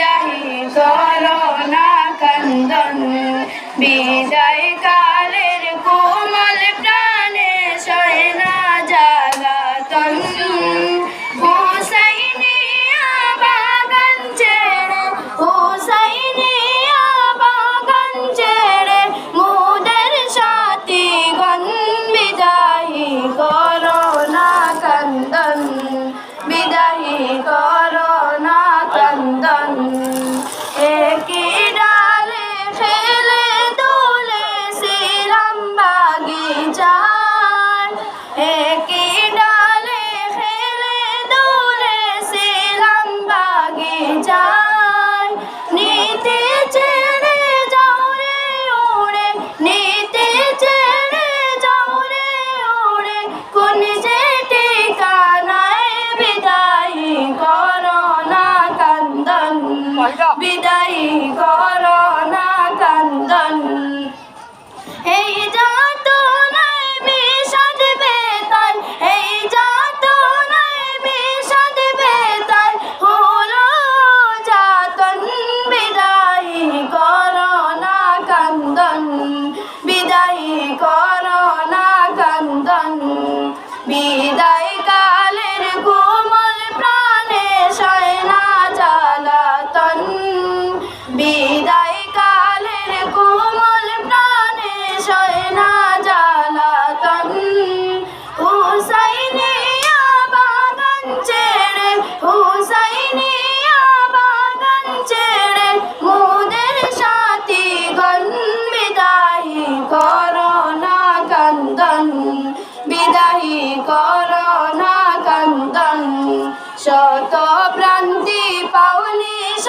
বিদায় করো না কান্দন বিদায় কার।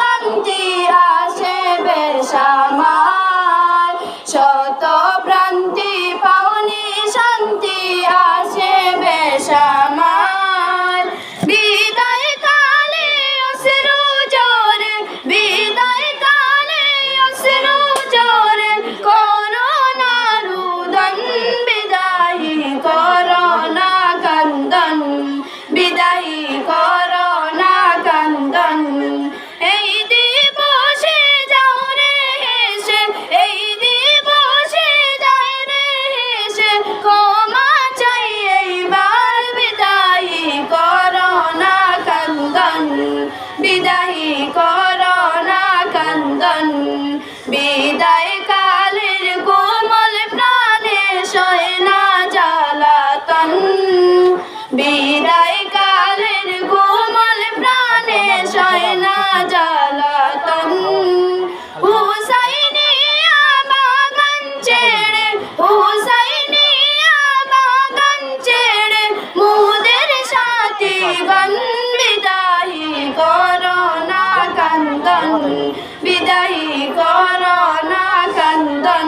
শান্তি আসে করোনা কান্দন। বিদায় বিদায়ী করো না কান্দন।